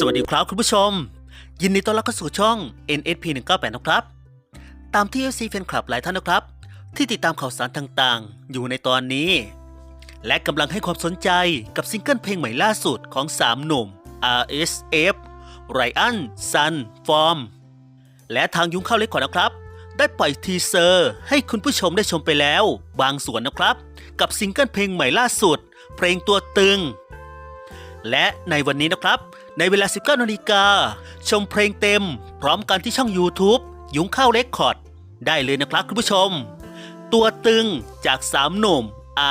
สวัสดีครับคุณผู้ชม ยินดีต้อนรับเข้าสู่ช่อง NSP 198นะครับ ตามที่ FC แฟนคลับหลายท่านนะครับ ที่ติดตามข่าวสารต่างๆ อยู่ในตอนนี้ และกำลังให้ความสนใจกับซิงเกิลเพลงใหม่ล่าสุดของ 3 หนุ่ม RSF ไรอันซันฟอร์มและทางยุ้งข้าวเล็กก่อนนะครับ ได้ปล่อยทีเซอร์ให้คุณผู้ชมได้ชมไปแล้ว บางส่วนนะครับ กับซิงเกิลเพลงใหม่ล่าสุด เพลงตัวตึง และในวันนี้นะครับ ในเวลา 19นาฬิกา ชมเพลงเต็ม พร้อมกันที่ช่อง YouTube ยุงข้าวเล็กคอร์ด ได้เลยนะครับคุณผู้ชม ตัวตึงจาก3หนุ่ม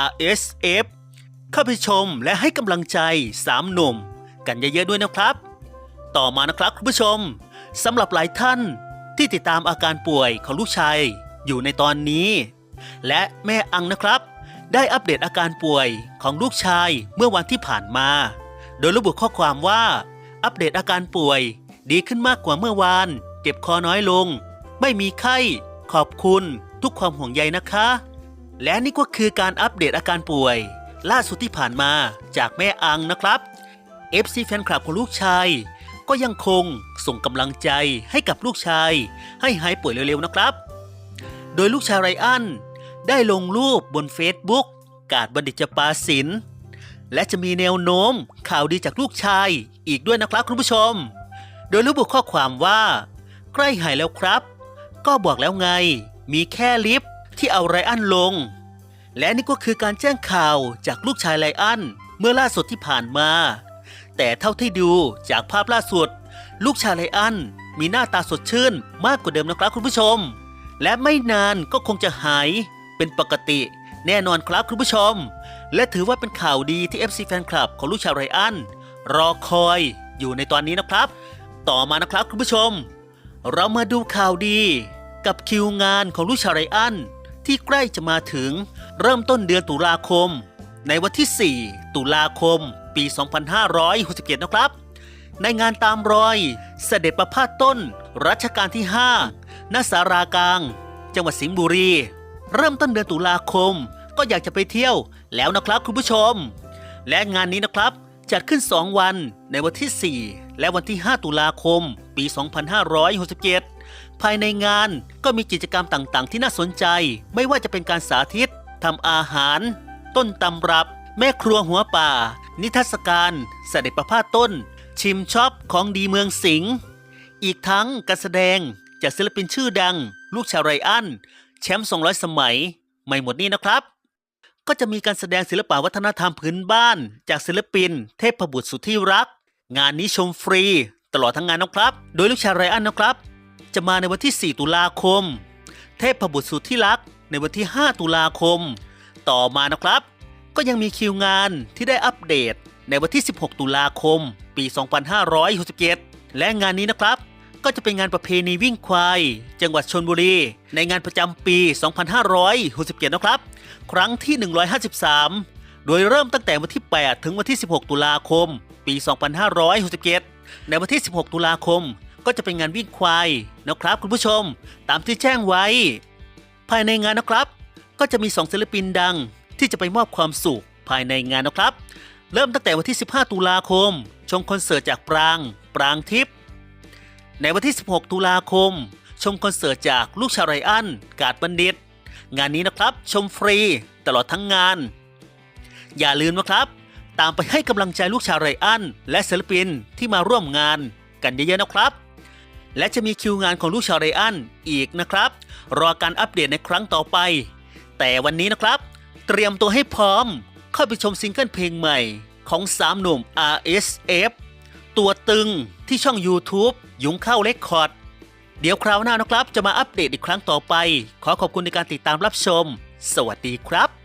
RSF เข้าไปชมและให้กำลังใจ3หนุ่ม กันเยอะๆด้วยนะครับ ต่อมานะครับคุณผู้ชมสำหรับหลายท่านที่ติดตามอาการป่วยของลูกชายอยู่ในตอนนี้ และแม่อังนะครับ ได้อัปเดตอาการป่วยของลูกชายเมื่อวันที่ผ่านมา โดยระบุข้อความว่า อัปเดตอาการป่วย ดีขึ้นมากกว่าเมื่อวาน เจ็บคอน้อยลง ไม่มีไข้ ขอบคุณ ทุกความห่วงใยนะคะ และนี่ก็คือการอัปเดตอาการป่วย ล่าสุดที่ผ่านมาจากแม่อังนะครับ FC แฟนคลับของลูกชาย ก็ยังคงส่งกำลังใจให้กับลูกชาย ให้หายป่วยเร็วๆนะครับ โดยลูกชายไรอันได้ลงรูปบนเฟซบุ๊กกาดบัณฑิตจปาสิน และจะมีแนวโน้มข่าวดีจากลูกชายอีกด้วยนะครับคุณผู้ชม โดยระบุข้อความว่า ใกล้หายแล้วครับ ก็บอกแล้วไง มีแค่ลิฟที่เอาไรอันลง และนี่ก็คือการแจ้งข่าวจากลูกชายไรอันเมื่อล่าสุดที่ผ่านมา แต่เท่าที่ดูจากภาพล่าสุด ลูกชายไรอันมีหน้าตาสดชื่นมากกว่าเดิมนะครับคุณผู้ชม และไม่นานก็คงจะหายเป็นปกติแน่นอนครับคุณผู้ชม และถือว่าเป็นข่าวดีที่ FC แฟนคลับของลูกชายไรอันรอคอยอยู่ในตอนนี้นะครับ ต่อมานะครับคุณผู้ชม เรามาดูข่าวดี กับคิวงานของลูกชายไรอันที่ใกล้จะมาถึงเริ่มต้นเดือนตุลาคม ในวันที่ 4 ตุลาคม ปี 2567 นะครับ ในงานตามรอยเสด็จประพาสต้น รัชกาลที่ 5ณสารากลาง จังหวัดสิงห์บุรี เริ่มต้นเดือนตุลาคม ก็อยากจะไปเที่ยวแล้วนะครับคุณผู้ชม และงานนี้นะครับจัดขึ้น 2 วันในวันที่ 4 และวันที่ 5 ตุลาคม ปี 2567 ภายในงานก็มีกิจกรรมต่างๆ ที่น่าสนใจ ไม่ว่าจะเป็นการสาธิตทำอาหาร ต้นตำรับ แม่ครัวหัวป่า นิทรรศการเสด็จประพาสต้น ชิมช็อปของดีเมืองสิงห์อีกทั้งการแสดงจากศิลปินชื่อดัง ลูกชาวไรอัน แชมป์200 สมัย ไม่หมดนี้นะครับ ก็จะมีการแสดงศิลปะวัฒนธรรมพื้นบ้าน จากศิลปิน เทพบุตรสุดที่รัก งานนี้ชมฟรี ตลอดทั้งงานนะครับ โดยลูกชายไรอันนะครับ จะมาในวันที่ 4 ตุลาคม เทพบุตรสุดที่รัก ในวันที่ 5 ตุลาคม ต่อมานะครับ ก็ยังมีคิวงานที่ได้อัปเดตในวันที่ 16 ตุลาคม ปี 2567 และงานนี้นะครับ ก็จะเป็นงานประเพณีวิ่งควาย จังหวัดชนบุรี ในงานประจำปี 2567 นะครับ ครั้งที่ 153 โดยเริ่มตั้งแต่วันที่ 8 ถึงวันที่ 16 ตุลาคม ปี 2567 ในวันที่ 16 ตุลาคม ก็จะเป็นงานวิ่งควายนะครับคุณผู้ชม ตามที่แจ้งไว้ ภายในงานนะครับ ก็จะมี2ศิลปินดังที่จะไปมอบความสุขภายในงานนะครับ เริ่มตั้งแต่วันที่ 15 ตุลาคม ชมคอนเสิร์ตจากปราง ปรางทิพย์ ในวันที่ 16 ตุลาคม ชมคอนเสิร์ตจากลูกชายไรอัน กาดบัณฑิต งานนี้นะครับชมฟรีตลอดทั้งงาน อย่าลืมนะครับ ตามไปให้กำลังใจลูกชายไรอัน และศิลปินที่มาร่วมงานกันเยอะๆนะครับ และจะมีคิวงานของลูกชายไรอันอีกนะครับ รอการอัปเดตในครั้งต่อไป แต่วันนี้นะครับ เตรียมตัวให้พร้อมเข้าไปชมซิงเกิลเพลงใหม่ของสามหนุ่ม RSF ตัวตึง ที่ช่อง YouTube ยุงเข้าเลคคอร์ด เดี๋ยวคราวหน้านะครับ จะมาอัปเดตอีกครั้งต่อไป ขอขอบคุณในการติดตามรับชม สวัสดีครับ